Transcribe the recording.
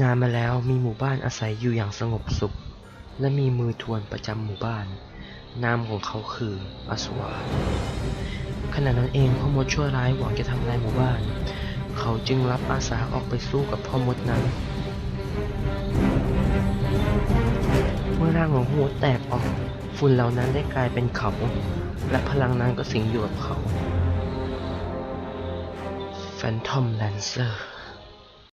นานมาแล้วมีหมู่บ้านอาศัยอยู่อย่างสงบสุข และมีมือทวนประจำหมู่บ้าน นามของเขาคืออสวาขณะนั้นเองพ่อมดชั่วร้ายหวังจะทำลายหมู่บ้าน เขาจึงรับอาสาออกไปสู้กับพ่อมดนั้น เมื่อร่างของหูดแตกออกฝุ่นเหล่านั้นได้กลายเป็นเขา และพลังนั้นก็สิงอยู่กับเขาแฟนทอมแลนเซอร์